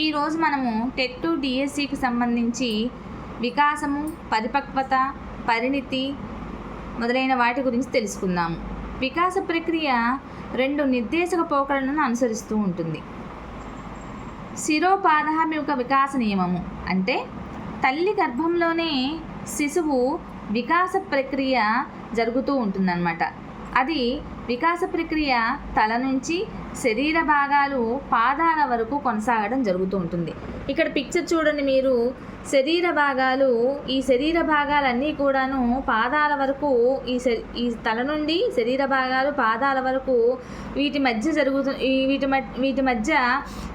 ఈరోజు మనము TET to డిఎస్సికి సంబంధించి వికాసము పరిపక్వత పరిణితి మొదలైన వాటి గురించి తెలుసుకుందాము వికాస ప్రక్రియ రెండు నిర్దేశక పోకడలను అనుసరిస్తూ ఉంటుంది. శిరోపాదాభిముఖ వికాస నియమము అంటే తల్లి గర్భంలోనే శిశువు వికాస ప్రక్రియ జరుగుతూ ఉంటుందన్నమాట. అది వికాస ప్రక్రియ తల నుంచి శరీర భాగాలు పాదాల వరకు కొనసాగడం జరుగుతూ ఉంటుంది. ఇక్కడ పిక్చర్ చూడండి మీరు. శరీర భాగాలు ఈ శరీర భాగాలన్నీ కూడాను పాదాల వరకు ఈ శ- ఈ తల నుండి శరీర భాగాలు పాదాల వరకు వీటి మధ్య జరుగుతు వీటి మ వీటి మధ్య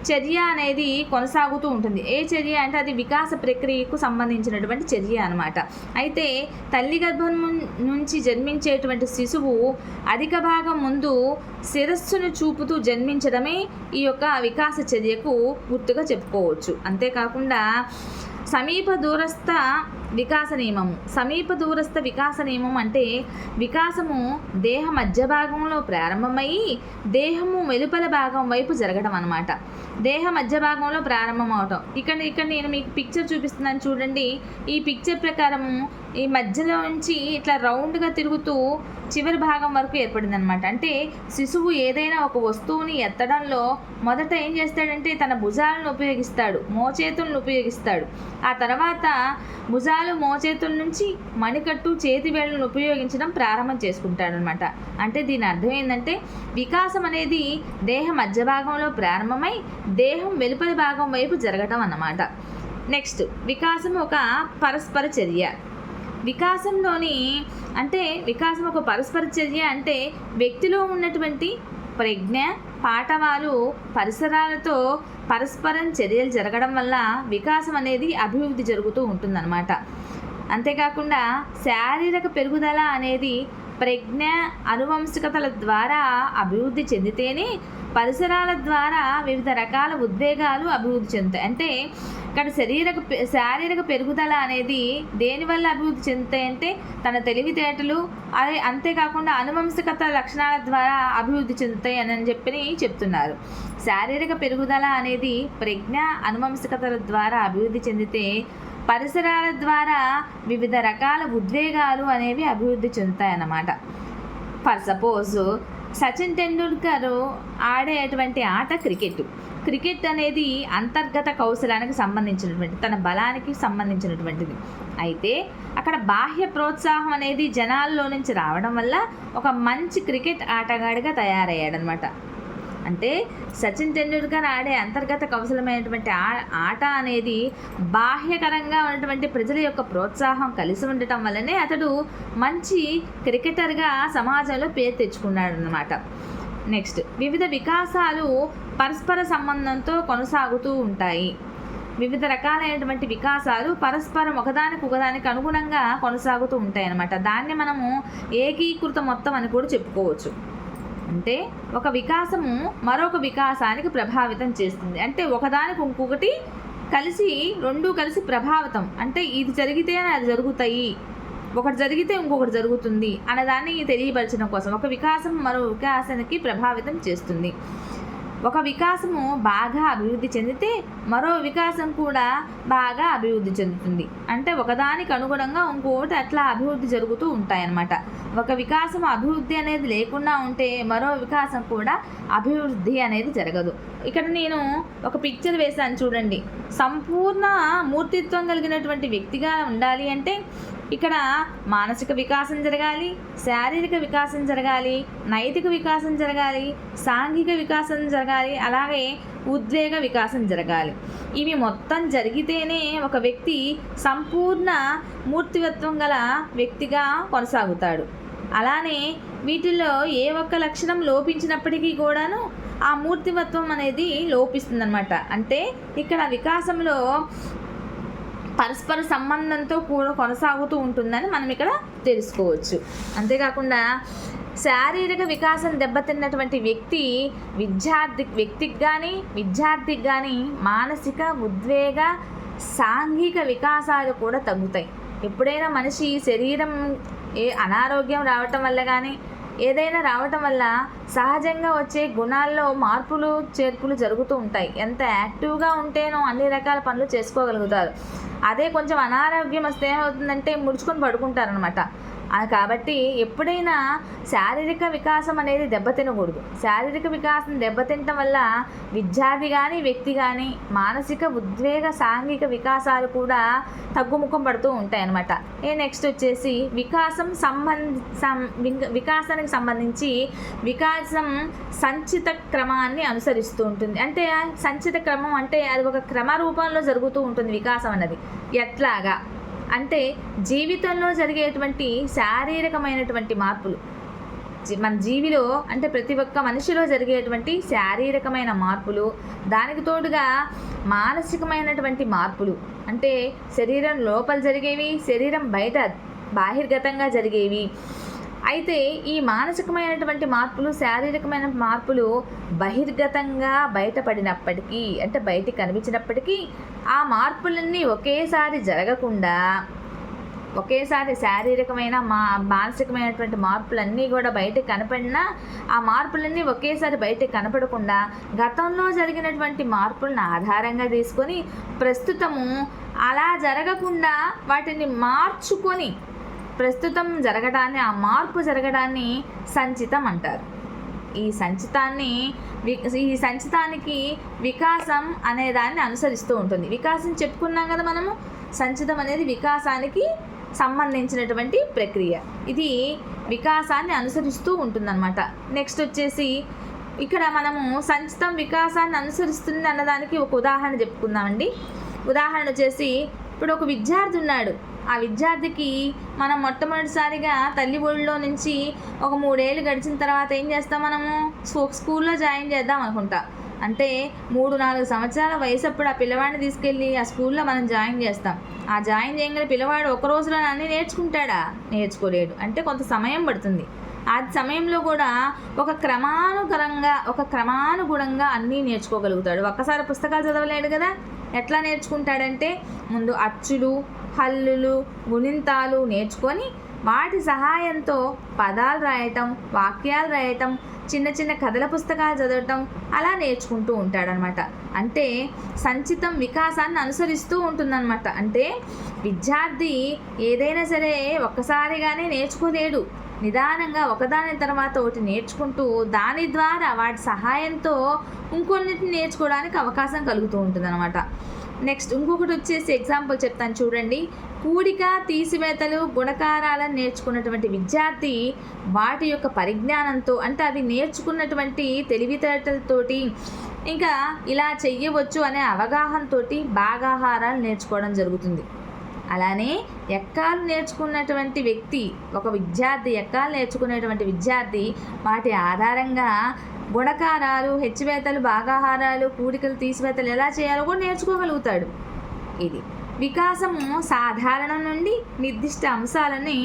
చర్య అనేది కొనసాగుతూ ఉంటుంది. ఏ చర్య అంటే అది వికాస ప్రక్రియకు సంబంధించినటువంటి చర్య అనమాట అయితే తల్లి గర్భం నుంచి జన్మించేటువంటి శిశువు అధిక భాగం ముందు శిరస్సును చూపుతూ జన్మించడమే ఈ యొక్క వికాస చర్యకు గుర్తుగా చెప్పుకోవచ్చు. అంతేకాకుండా సమీప దూరస్థ వికాస నియమము సమీప దూరస్థ వికాస నియమం అంటే వికాసము దేహ మధ్య భాగంలో ప్రారంభమయ్యి దేహము వెలుపల భాగం వైపు జరగడం అనమాట దేహ మధ్య భాగంలో ప్రారంభం అవటం ఇక్కడ ఇక్కడ నేను మీకు పిక్చర్ చూపిస్తున్నాను చూడండి. ఈ పిక్చర్ ప్రకారము ఈ మధ్యలో నుంచి ఇట్లా రౌండ్గా తిరుగుతూ చివరి భాగం వరకు ఏర్పడింది అనమాట అంటే శిశువు ఏదైనా ఒక వస్తువుని ఎత్తడంలో మొదట ఏం చేస్తాడంటే తన భుజాలను ఉపయోగిస్తాడు. మోచేతులను ఉపయోగిస్తాడు. ఆ తర్వాత భుజాలు మోచేతుల నుంచి మణికట్టు చేతి వేళ్ళను ఉపయోగించడం ప్రారంభం చేసుకుంటాడనమాట అంటే దీని అర్థం ఏంటంటే వికాసం అనేది దేహ మధ్య భాగంలో ప్రారంభమై దేహం వెలుపలి భాగం వైపు జరగటం అన్నమాట. నెక్స్ట్ వికాసం ఒక పరస్పర చర్య. వికాసంలోని అంటే వికాసం ఒక పరస్పర చర్య అంటే వ్యక్తిలో ఉన్నటువంటి ప్రజ్ఞ పాఠవాలు పరిసరాలతో పరస్పరం చర్యలు జరగడం వల్ల వికాసం అనేది అభివృద్ధి జరుగుతూ ఉంటుందన్నమాట. అంతేకాకుండా శారీరక పెరుగుదల అనేది ప్రజ్ఞ అనువంశికతల ద్వారా అభివృద్ధి చెందితేనే పరిసరాల ద్వారా వివిధ రకాల ఉద్వేగాలు అభివృద్ధి చెందుతాయి. అంటే ఇక్కడ శరీరక శారీరక పెరుగుదల అనేది దేనివల్ల అభివృద్ధి చెందుతాయి అంటే తన తెలివితేటలు అదే అంతేకాకుండా అనువంశికత లక్షణాల ద్వారా అభివృద్ధి చెందుతాయి అని అని చెప్పి చెప్తున్నారు. శారీరక పెరుగుదల అనేది ప్రజ్ఞ అనువంశికతల ద్వారా అభివృద్ధి చెందితే పరిసరాల ద్వారా వివిధ రకాల ఉద్వేగాలు అనేవి అభివృద్ధి చెందుతాయి అన్నమాట ఫర్ సపోజ్ సచిన్ టెండూల్కర్ ఆడేటువంటి ఆట క్రికెట్. క్రికెట్ అనేది అంతర్గత కౌశలానికి సంబంధించినటువంటి తన బలానికి సంబంధించినటువంటిది. అయితే అక్కడ బాహ్య ప్రోత్సాహం అనేది జనాల్లో నుంచి రావడం వల్ల ఒక మంచి క్రికెట్ ఆటగాడిగా తయారయ్యాడనమాట అంటే సచిన్ టెండూల్కర్ ఆడే అంతర్గత కౌశలమైనటువంటి ఆ- ఆట అనేది బాహ్యకరంగా ఉన్నటువంటి ప్రజల యొక్క ప్రోత్సాహం కలిసి ఉండటం వల్లనే అతడు మంచి క్రికెటర్గా సమాజంలో పేరు తెచ్చుకున్నాడు అనమాట నెక్స్ట్ వివిధ వికాసాలు పరస్పర సంబంధంతో కొనసాగుతూ ఉంటాయి. వివిధ రకాలైనటువంటి వికాసాలు పరస్పరం ఒకదానికి ఒకదానికి అనుగుణంగా కొనసాగుతూ ఉంటాయి అన్నమాట దాన్ని మనము ఏకీకృత మొత్తం అని కూడా చెప్పుకోవచ్చు. అంటే ఒక వికాసము మరొక వికాసానికి ప్రభావితం చేస్తుంది. అంటే ఒకదానికి ఇంకొకటి కలిసి రెండు కలిసి ప్రభావితం. అంటే ఇది జరిగితేనే అది జరుగుతాయి. ఒకటి జరిగితే ఇంకొకటి జరుగుతుంది అన్నదాన్ని తెలియపరచడం కోసం. ఒక వికాసం మరో వికాసానికి ప్రభావితం చేస్తుంది. ఒక వికాసము బాగా అభివృద్ధి చెందితే మరో వికాసం కూడా బాగా అభివృద్ధి చెందుతుంది. అంటే ఒకదానికి అనుగుణంగా ఇంకోటి అట్లా అభివృద్ధి జరుగుతూ ఉంటాయన్నమాట. ఒక వికాసం అభివృద్ధి అనేది లేకుండా ఉంటే మరో వికాసం కూడా అభివృద్ధి అనేది జరగదు. ఇక్కడ నేను ఒక పిక్చర్ వేశాను చూడండి. సంపూర్ణ మూర్తిత్వం కలిగినటువంటి వ్యక్తిగా ఉండాలి అంటే ఇక్కడ మానసిక వికాసం జరగాలి శారీరక వికాసం జరగాలి నైతిక వికాసం జరగాలి సాంఘిక వికాసం జరగాలి అలాగే ఉద్వేగ వికాసం జరగాలి. ఇవి మొత్తం జరిగితేనే ఒక వ్యక్తి సంపూర్ణ మూర్తివత్వం గల వ్యక్తిగా కొనసాగుతాడు. అలానే వీటిల్లో ఏ ఒక్క లక్షణం లోపించినప్పటికీ కూడాను ఆ మూర్తివత్వం అనేది లోపిస్తుందన్నమాట. అంటే ఇక్కడ వికాసంలో పరస్పర సంబంధంతో కూడా కొనసాగుతూ ఉంటుందని మనం ఇక్కడ తెలుసుకోవచ్చు. అంతేకాకుండా శారీరక వికాసం దెబ్బతిన్నటువంటి వ్యక్తి విద్యార్థి వ్యక్తికి కానీ విద్యార్థికి కానీ మానసిక ఉద్వేగ సాంఘిక వికాసాలు కూడా తగ్గుతాయి. ఎప్పుడైనా మనిషి శరీరం ఏ అనారోగ్యం రావటం వల్ల కానీ ఏదైనా రావటం వల్ల సహజంగా వచ్చే గుణాల్లో మార్పులు చేర్పులు జరుగుతూ ఉంటాయి. ఎంత యాక్టివ్గా ఉంటేనో అన్ని రకాల పనులు చేసుకోగలుగుతారు. అదే కొంచెం అనారోగ్యం వస్తే ఏమవుతుందంటే ముడుచుకొని పడుకుంటారనమాట కాబట్టి ఎప్పుడైనా శారీరక వికాసం అనేది దెబ్బతినకూడదు శారీరక వికాసం దెబ్బతినటం వల్ల విద్యార్థి కానీ వ్యక్తి కానీ మానసిక ఉద్వేగ సాంఘిక వికాసాలు కూడా తగ్గుముఖం పడుతూ ఉంటాయి అన్నమాట ఏ నెక్స్ట్ వచ్చేసి వికాసం సంబంధ సం- వికాసానికి సంబంధించి వికాసం సంచిత క్రమాన్ని అనుసరిస్తూ ఉంటుంది. అంటే సంచిత క్రమం అంటే అది ఒక క్రమ రూపంలో జరుగుతూ ఉంటుంది వికాసం అన్నది. ఎట్లాగా? అంటే జీవితంలో జరిగేటువంటి శారీరకమైనటువంటి మార్పులు. మన జీవిలో అంటే ప్రతి ఒక్క మనిషిలో జరిగేటువంటి శారీరకమైన మార్పులు దానికి తోడుగా మానసికమైనటువంటి మార్పులు. అంటే శరీరం లోపల జరిగేవి శరీరం బయట బాహిర్గతంగా జరిగేవి. అయితే ఈ మానసికమైనటువంటి మార్పులు శారీరకమైన మార్పులు బహిర్గతంగా బయటపడినప్పటికీ అంటే బయటికి కనిపించినప్పటికీ ఆ మార్పులన్నీ ఒకేసారి జరగకుండా ఒకేసారి శారీరకమైన మా మానసికమైనటువంటి మార్పులన్నీ కూడా బయటకు కనపడినా ఆ మార్పులన్నీ ఒకేసారి బయటకు కనపడకుండా గతంలో జరిగినటువంటి మార్పులను ఆధారంగా తీసుకొని ప్రస్తుతము అలా జరగకుండా వాటిని మార్చుకొని ప్రస్తుతం జరగడాన్ని ఆ మార్పు జరగడాన్ని సంచితం అంటారు. ఈ సంచితాన్ని వి ఈ సంచితానికి వికాసం అనే దాన్ని అనుసరిస్తూ ఉంటుంది. వికాసం చెప్పుకున్నాం కదా మనము? సంచితం అనేది వికాసానికి సంబంధించినటువంటి ప్రక్రియ. ఇది వికాసాన్ని అనుసరిస్తూ ఉంటుందన్నమాట. నెక్స్ట్ వచ్చేసి ఇక్కడ మనము సంచితం వికాసాన్ని అనుసరిస్తుంది అన్నదానికి ఒక ఉదాహరణ చెప్పుకుందామండి. ఉదాహరణ వచ్చేసి ఇప్పుడు ఒక విద్యార్థి ఉన్నాడు. ఆ విద్యార్థికి మనం మొట్టమొదటిసారిగా తల్లి ఒడిలో నుంచి ఒక మూడేళ్ళు గడిచిన తర్వాత ఏం చేస్తాం మనము? స్కూ- స్కూల్లో జాయిన్ చేద్దాం అనుకుంటా. అంటే మూడు నాలుగు సంవత్సరాల వయసు అప్పుడు ఆ పిల్లవాడిని తీసుకెళ్ళి ఆ స్కూల్లో మనం జాయిన్ చేస్తాం. ఆ జాయిన్ చేయగల పిల్లవాడు ఒక రోజులో అన్నీ నేర్చుకుంటాడా? నేర్చుకోలేడు. అంటే కొంత సమయం పడుతుంది. ఆ సమయంలో కూడా ఒక క్రమానుగరంగా ఒక క్రమానుగుణంగా అన్నీ నేర్చుకోగలుగుతాడు. ఒక్కసారి పుస్తకాలు చదవలేడు కదా? ఎట్లా నేర్చుకుంటాడంటే ముందు అచ్చులు హల్లులు గుణింతాలు నేర్చుకొని వాటి సహాయంతో పదాలు రాయటం వాక్యాలు రాయటం చిన్న చిన్న కథల పుస్తకాలు చదవటం అలా నేర్చుకుంటూ ఉంటాడనమాట. అంటే సంచితం వికాసాన్ని అనుసరిస్తూ ఉంటుందన్నమాట అంటే విద్యార్థి ఏదైనా సరే ఒక్కసారిగానే నేర్చుకోలేడు. నిదానంగా ఒకదాని తర్వాత ఒకటి నేర్చుకుంటూ దాని ద్వారా వాటి సహాయంతో ఇంకొన్నిటిని నేర్చుకోవడానికి అవకాశం కలుగుతూ ఉంటుందన్నమాట. నెక్స్ట్ ఇంకొకటి వచ్చేసి ఎగ్జాంపుల్ చెప్తాను చూడండి. కూడిక తీసివేతలు గుణకారాలను నేర్చుకున్నటువంటి విద్యార్థి వాటి యొక్క పరిజ్ఞానంతో అంటే అవి నేర్చుకున్నటువంటి తెలివితేటలతోటి ఇంకా ఇలా చెయ్యవచ్చు అనే అవగాహనతోటి భాగాహారాలు నేర్చుకోవడం జరుగుతుంది. అలానే ఎక్కాలు నేర్చుకున్నటువంటి వ్యక్తి ఒక విద్యార్థి ఎక్కాలు నేర్చుకునేటువంటి విద్యార్థి వాటి ఆధారంగా గుణకారాలు హెచ్చువేతలు భాగాహారాలు కూడికలు తీసివేతలు ఎలా చేయాలో కూడా నేర్చుకోగలుగుతాడు. ఇది వికాసము సాధారణం నుండి నిర్దిష్ట అంశాలని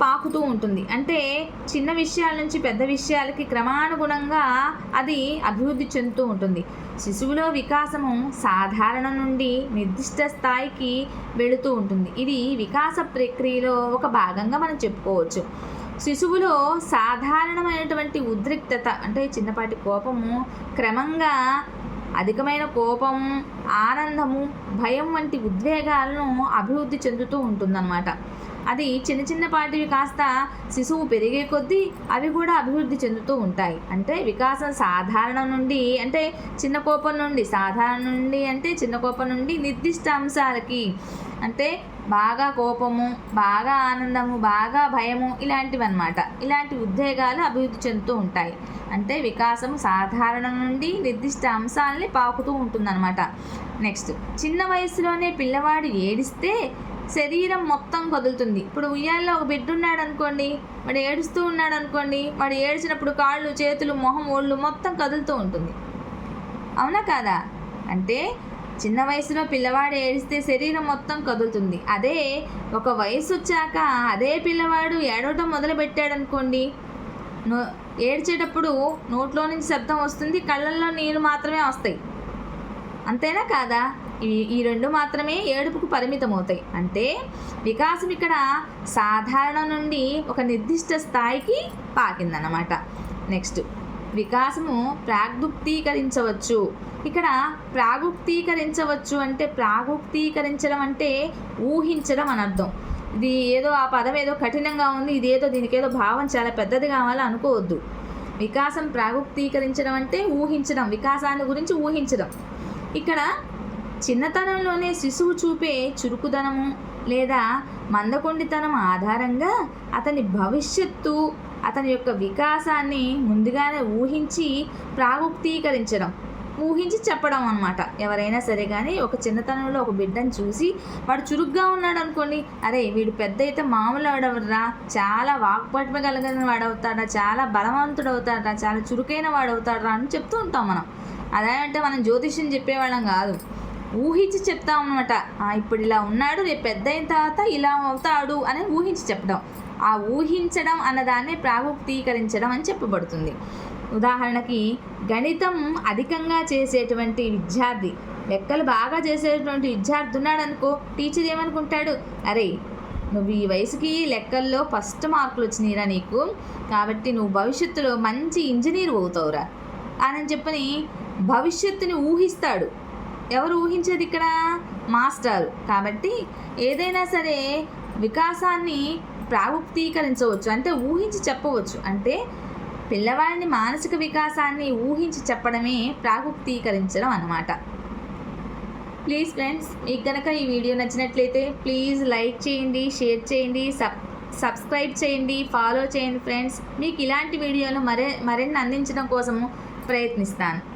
పాకుతూ ఉంటుంది. అంటే చిన్న విషయాల నుంచి పెద్ద విషయాలకి క్రమానుగుణంగా అది అభివృద్ధి చెందుతూ ఉంటుంది. శిశువులో వికాసము సాధారణం నుండి నిర్దిష్ట స్థాయికి వెళుతూ ఉంటుంది. ఇది వికాస ప్రక్రియలో ఒక భాగంగా మనం చెప్పుకోవచ్చు. శిశువులో సాధారణమైనటువంటి ఉద్రిక్తత అంటే చిన్నపాటి కోపము క్రమంగా అధికమైన కోపం ఆనందము భయం వంటి ఉద్వేగాలను అభివృద్ధి చెందుతూ ఉంటుందన్నమాట. అది చిన్న చిన్నపాటివి కాస్త శిశువు పెరిగే కొద్దీ అవి కూడా అభివృద్ధి చెందుతూ ఉంటాయి. అంటే వికాసం సాధారణం నుండి అంటే చిన్న కోపం నుండి సాధారణ నుండి అంటే చిన్న కోపం నుండి నిర్దిష్ట అంశాలకి అంటే బాగా కోపము బాగా ఆనందము బాగా భయము ఇలాంటివి అన్నమాట ఇలాంటి ఉద్వేగాలు అభివృద్ధి చెందుతూ ఉంటాయి. అంటే వికాసం సాధారణం నుండి నిర్దిష్ట అంశాలని పాకుతూ ఉంటుందన్నమాట. నెక్స్ట్ చిన్న వయసులోనే పిల్లవాడు ఏడిస్తే శరీరం మొత్తం కదులుతుంది. ఇప్పుడు ఉయ్యాల్లో ఒక బిడ్డ ఉన్నాడు అనుకోండి వాడు ఏడుస్తూ ఉన్నాడు అనుకోండి వాడు ఏడ్చినప్పుడు కాళ్ళు చేతులు మొహం ఒళ్ళు మొత్తం కదులుతూ ఉంటుంది. అవునా కాదా? అంటే చిన్న వయసులో పిల్లవాడు ఏడిస్తే శరీరం మొత్తం కదులుతుంది. అదే ఒక వయసు వచ్చాక అదే పిల్లవాడు ఏడవటం మొదలుపెట్టాడనుకోండి. నో ఏడ్చేటప్పుడు నోట్లో నుంచి శబ్దం వస్తుంది కళ్ళల్లో నీళ్ళు మాత్రమే వస్తాయి. అంతేనా కాదా? ఈ ఈ రెండు మాత్రమే ఏడుపుకు పరిమితం అవుతాయి అంటే వికాసం ఇక్కడ సాధారణం నుండి ఒక నిర్దిష్ట స్థాయికి పాకిందన్నమాట. నెక్స్ట్. వికాసము ప్రాగ్దుప్తీకరించవచ్చు ఇక్కడ ప్రాగుప్తీకరించవచ్చు అంటే ప్రాగుప్తీకరించడం అంటే ఊహించడం అని అర్థం. ఇది ఏదో ఆ పదం ఏదో కఠినంగా ఉంది ఇదేదో దీనికేదో భావం చాలా పెద్దది కావాలి అనుకోవద్దు. వికాసం ప్రాగుప్తీకరించడం అంటే ఊహించడం వికాసాన్ని గురించి ఊహించడం. ఇక్కడ చిన్నతనంలోనే శిశువు చూపే చురుకుదనము లేదా మందకొండితనం ఆధారంగా అతని భవిష్యత్తు అతని యొక్క వికాసాన్ని ముందుగానే ఊహించి ప్రాగుప్తీకరించడం ఊహించి చెప్పడం అనమాట ఎవరైనా సరే కానీ ఒక చిన్నతనంలో ఒక బిడ్డను చూసి వాడు చురుగ్గా ఉన్నాడు అనుకోండి అరే వీడు పెద్ద అయితే మామూలు వాడవరా చాలా వాక్పట్మ కలిగిన వాడవుతాడా చాలా బలవంతుడు అవుతాడా చాలా చురుకైన వాడవుతాడా అని చెప్తూ ఉంటాం మనం. అదే అంటే మనం జ్యోతిష్యం చెప్పేవాళ్ళం కాదు. ఊహించి చెప్తాం అనమాట ఇప్పుడు ఇలా ఉన్నాడు రేపు పెద్ద అయిన తర్వాత ఇలా అవుతాడు అని ఊహించి చెప్పడం. ఆ ఊహించడం అన్నదాన్ని ప్రాగుప్తీకరించడం అని చెప్పబడుతుంది. ఉదాహరణకి గణితం అధికంగా చేసేటువంటి విద్యార్థి లెక్కలు బాగా చేసేటువంటి విద్యార్థి ఉన్నాడు అనుకో టీచర్ ఏమనుకుంటాడు? అరే నువ్వు ఈ వయసుకి లెక్కల్లో ఫస్ట్ మార్కులు వచ్చినాయిరా నీకు కాబట్టి నువ్వు భవిష్యత్తులో మంచి ఇంజనీర్ అవుతావురా అని చెప్పని భవిష్యత్తుని ఊహిస్తాడు. ఎవరు ఊహించేది ఇక్కడ? మాస్టారు. కాబట్టి ఏదైనా సరే వికాసాన్ని ప్రాగుప్తీకరించవచ్చు. అంటే ఊహించి చెప్పవచ్చు. అంటే పిల్లవాడిని మానసిక వికాసాన్ని ఊహించి చెప్పడమే ప్రాగుప్తీకరించడం అన్నమాట. ప్లీజ్ ఫ్రెండ్స్ మీకు కనుక ఈ వీడియో నచ్చినట్లయితే ప్లీజ్ లైక్ చేయండి షేర్ చేయండి సబ్ సబ్స్క్రైబ్ చేయండి ఫాలో చేయండి ఫ్రెండ్స్ మీకు ఇలాంటి వీడియోలు మరే మరిన్ని అందించడం కోసము ప్రయత్నిస్తాను.